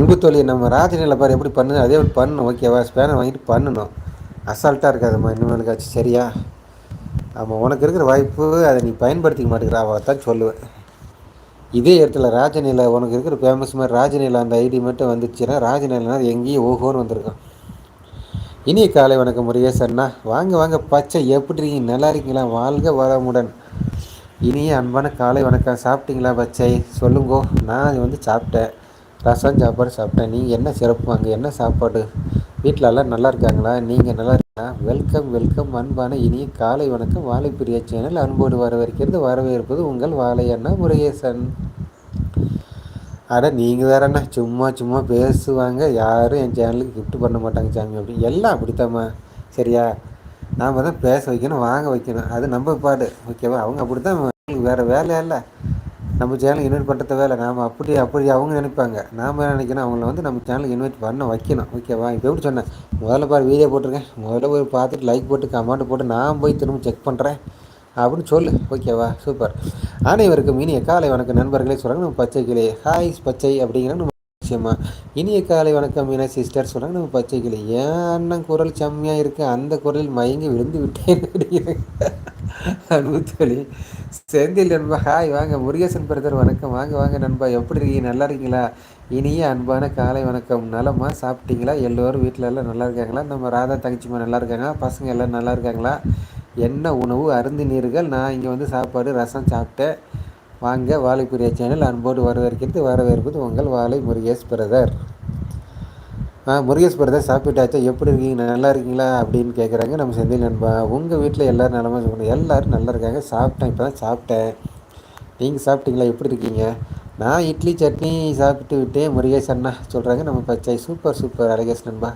அன்பு தோழி நம்ம ராஜநிலை பாரு எப்படி பண்ணுது? அதே மாதிரி பண்ணணும். ஓகேவா ஸ்பேனர் வாங்கிட்டு பண்ணணும். அசால்ட்டாக இருக்காதம்மா இனிமேலுக்காச்சு சரியா? ஆமாம் உனக்கு இருக்கிற வாய்ப்பு அதை நீ பயன்படுத்திக்க மாட்டேங்கிற. அவள் தான் சொல்லுவேன் இதே இடத்துல ராஜநிலை உனக்கு இருக்கிற ஃபேமஸ் மாதிரி ராஜநிலை அந்த ஐடி மட்டும் வந்துச்சுன்னா ராஜநிலைனா எங்கேயும் ஓஹோன்னு வந்திருக்கான் இனிய காலை வணக்கம் முருகேஷ் அண்ணா. வாங்க வாங்க பச்சை எப்படி இருக்கீங்க? நல்லா இருக்கீங்களா? வாழ்க வளமுடன். இனிய அன்பான காலை வணக்கம். சாப்பிட்டீங்களா பச்சை? சொல்லுங்கோ. நான் வந்து சாப்பிட்டேன். ரசம் சாப்பாடு சாப்பிட்டேன். நீங்கள் என்ன சிறப்பு? அங்கே என்ன சாப்பாடு? வீட்டிலலாம் நல்லா இருக்காங்களா நீங்கள் நல்லா இருக்கா வெல்கம் வெல்கம். அன்பான இனிய காலை வணக்கம். வாழைப்பிரியா சேனல் அன்போடு வரவேற்கிறது வரவேற்பது உங்கள் வாழை அண்ணா முருகேசன். அட நீங்கள் தானே சும்மா சும்மா பேசுவாங்க. யாரும் என் சேனலுக்கு கிஃப்ட் பண்ண மாட்டாங்க சாமி. அப்படி எல்லாம் அப்படித்தாம்மா. சரியா? நாம் தான் பேச வைக்கணும் வாங்க வைக்கணும். அது நம்ம பாடு. ஓகேவா? அவங்க அப்படி தான் வேறு வேலையா இல்லை. நம்ம சேனலுக்கு இன்வைட் பண்ணுறது வேலை. நாம் அப்படி அப்படி அவங்க நினைப்பாங்க. நாம் நினைக்கணும்? அவங்கள வந்து நம்ம சேனலுக்கு இன்வைட் பண்ண வைக்கணும். ஓகேவா இப்போ எப்படி சொன்னேன்? முதல்ல பாரு வீடியோ போட்டிருக்கேன். முதல்ல போய் பார்த்துட்டு லைக் போட்டு கமெண்ட் போட்டு நான் போய் திரும்ப செக் பண்ணுறேன் அப்படின்னு சொல்லு. ஓகேவா சூப்பர் அனைவருக்கும் இனிய காலை வணக்கம் நண்பர்களே. சொல்கிறாங்க நம்ம பச்சை கிளி. ஹாய் பச்சை அப்படிங்கிற நம்ம விஷயமா? இனிய காலை வணக்கம் மீனா சிஸ்டர் சொல்கிறாங்க நம்ம பச்சை கிளி. ஏன் அண்ணன் குரல் செம்மையாக இருக்குது அந்த குரலில் மயங்கி விழுந்து விட்டேன். அன்பு அன்புத்தோழி செந்தில் நண்பா ஹாய் வாங்க. முருகேசன் பிரதர் வணக்கம். வாங்க வாங்க நண்பா. எப்படி இருக்கீங்க? நல்லா இருக்கீங்களா? இனிய அன்பான காலை வணக்கம். நலமா சாப்பிட்டீங்களா? எல்லோரும் வீட்டில் எல்லாம் நல்லா இருக்காங்களா? நம்ம ராதா தங்கச்சிமா நல்லா இருக்காங்களா? பசங்க எல்லாம் நல்லா இருக்காங்களா? என்ன உணவு? அருந்தினீர்கள். நான் இங்கே வந்து சாப்பாடு ரசம் சாப்பிட்டேன். வாங்க வாழைப்புரிய சேனல் அன்போடு வரவேற்கிறது வரவேற்பது உங்கள் வாழை முருகேஷ் பிரதர். ஆ முருகேஷ் பிரதர் சாப்பிட்டாச்சா? எப்படி இருக்கீங்க? நல்லா இருக்கீங்களா? அப்படின்னு கேட்குறாங்க நம்ம செந்தில் நண்பா உங்கள் வீட்டில் எல்லோரும் நிலமா சொல்லணும் எல்லோரும் நல்லா இருக்காங்க. சாப்பிட்டேன் இப்போ தான் சாப்பிட்டேன். நீங்கள் சாப்பிட்டீங்களா? எப்படி இருக்கீங்க? நான் இட்லி சட்னி சாப்பிட்டு விட்டேன் முருகேஷ் அண்ணா சொல்கிறாங்க நம்ம பச்சை சூப்பர் சூப்பர். அழகேஷ் நண்பா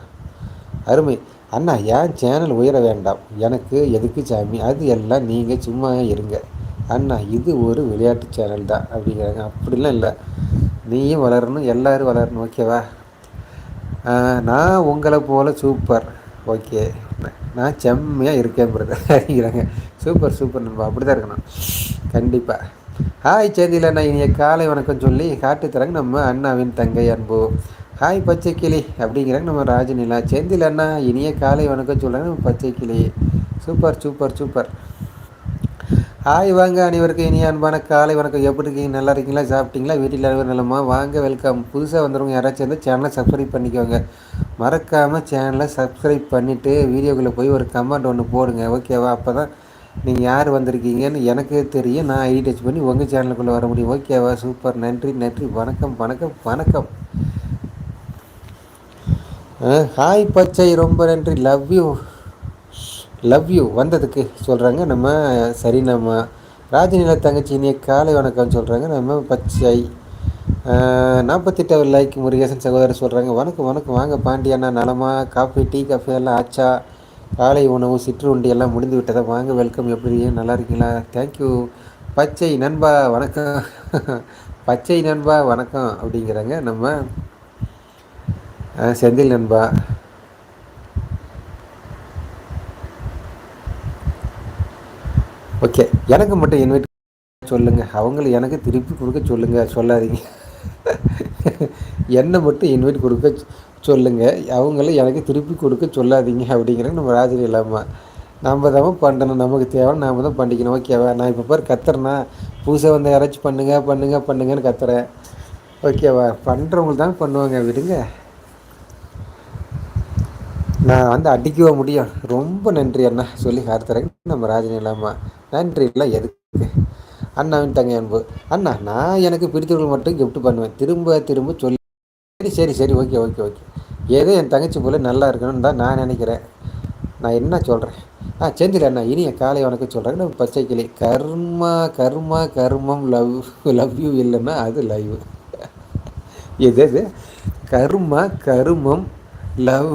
அருமை. அண்ணா ஏன் சேனல் உயர வேண்டாம். எனக்கு எதுக்கு சாமி? அது எல்லாம் நீங்கள் சும்மா இருங்க. அண்ணா இது ஒரு விளையாட்டு சேனல் தான் அப்படிங்கிறாங்க. அப்படிலாம் இல்லை. நீயும் வளரணும் எல்லோரும் வளரணும் ஓகேவா நான் உங்களை போல் சூப்பர் ஓகே நான் செம்மையாக இருக்கேன் பிரதர் சூப்பர் சூப்பர் நண்பா. அப்படி தான் இருக்கணும். கண்டிப்பாக ஹாய் சேந்தியில் நான் இனிய காலை வணக்கம் சொல்லி காட்டு நம்ம அண்ணாவின் தங்கை அன்பு. ஹாய் பச்சை கிளி அப்படிங்கிறாங்க நம்ம ராஜநிலா சேந்தில் அண்ணா இனிய காலை வணக்கம் சொல்கிறாங்க நம்ம பச்சை கிளி சூப்பர் சூப்பர் சூப்பர் ஹாய் வாங்க அனைவருக்கும் இனிய அன்பான காலை வணக்கம். எப்படி இருக்கீங்க? நல்லா இருக்கீங்களா? சாப்பிட்டீங்களா? வீட்டில் அனைவரும் நிலமா? வாங்க வெல்கம் புதுசாக வந்துடுவோம் யாராச்சும் வந்து சேனலை சப்ஸ்கிரைப் பண்ணிக்கோங்க. மறக்காமல் சேனலை சப்ஸ்கிரைப் பண்ணிவிட்டு வீடியோக்குள்ளே போய் ஒரு கமெண்ட் ஒன்று போடுங்க. ஓகேவா அப்போ தான் நீங்கள் யார் வந்திருக்கீங்கன்னு எனக்கு தெரியும். நான் ஐடி டச் பண்ணி உங்கள் சேனலுக்குள்ளே வர முடியும். ஓகேவா சூப்பர் நன்றி நன்றி. வணக்கம் வணக்கம் வணக்கம். ஹாய் பச்சை. ரொம்ப நன்றி. லவ் யூ லவ் யூ வந்ததுக்கு சொல்கிறாங்க நம்ம சரி நம்ம ராஜநில தங்கச்சி இனிய காலை வணக்கம்னு சொல்கிறாங்க நம்ம பச்சை நாற்பத்தெட்டாவது லைக் முருகேசன் சகோதரர் சொல்கிறாங்க வணக்கம் வணக்கம். வாங்க பாண்டியண்ணா நலமா? காஃபி டீ காஃபி எல்லாம் ஆச்சா? காலை உணவு சிற்றுண்டி எல்லாம் முடிந்து விட்டதா? வாங்க வெல்கம் எப்படி நல்லா இருக்கீங்களா? தேங்க்யூ பச்சை நண்பா வணக்கம். பச்சை நண்பா வணக்கம் அப்படிங்கிறாங்க. நம்ம செந்தில் நண்பா. ஓகே எனக்கு மட்டும் இன்வைட் சொல்லுங்கள் அவங்கள எனக்கு திருப்பி கொடுக்க சொல்லுங்கள் சொல்லாதீங்க. என்னை மட்டும் இன்வைட் கொடுக்க சொல்லுங்கள் அவங்கள எனக்கு திருப்பி கொடுக்க சொல்லாதீங்க அப்படிங்கிற நம்ம ராஜரி இல்லாமல் நம்ம தான் பண்ணணும். நமக்கு தேவை நாம் தான் பண்ணிக்கணும். ஓகேவா நான் இப்போ பார் கத்துறேன்னா புதுசாக வந்து யாராச்சும் பண்ணுங்க பண்ணுங்க பண்ணுங்கன்னு கத்துறேன். ஓகேவா பண்ணுறவங்க தான் பண்ணுவாங்க விடுங்க. நான் வந்து அடிக்கவே முடியும். ரொம்ப நன்றி அண்ணா. சொல்லி காத்துறேன். நம்ம ராஜநிலாமா நன்றி இல்லை எதுக்கு? அண்ணாவின் தங்க அன்பு. அண்ணா நான் எனக்கு பிடித்தவர்கள் மட்டும் கிஃப்ட் பண்ணுவேன். திரும்ப திரும்ப சொல்லி. சரி சரி சரி ஓகே ஓகே ஓகே ஏதோ என் தங்கச்சி போல நல்லா இருக்கணும்னு தான் நான் நினைக்கிறேன். நான் என்ன சொல்கிறேன் ஆ செந்தில் அண்ணா என் காலை வணக்கம் சொல்கிறேன் நம்ம பச்சை கிளி கர்மா கர்மா கர்மம் லவ் லவ் யூ இல்லைன்னா அது லைவ் எது எது? கர்மா கருமம் லவ்.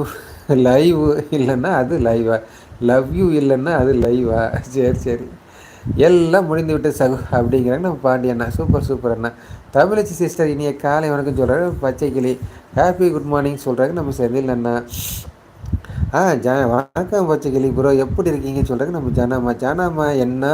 லைவ் இல்லைன்னா அது லைவா லவ் யூ இல்லைன்னா அது லைவா சரி சரி. எல்லாம் முடிந்து விட்டு சகு அப்படிங்கிறாங்க நம்ம பாண்டியண்ணா சூப்பர் சூப்பர் அண்ணா. தமிழச்சி சிஸ்டர் இனிய காலை வணக்கம் சொல்கிறாங்க பச்சை கிளி. ஹாப்பி குட் மார்னிங் சொல்கிறாங்க நம்ம செந்தில் அண்ணா. ஆ ஜ வணக்கம் பச்சை கிளி ப்ரோ எப்படி இருக்கீங்கன்னு சொல்கிறாங்க நம்ம ஜனாமா. ஜனாமா என்ன?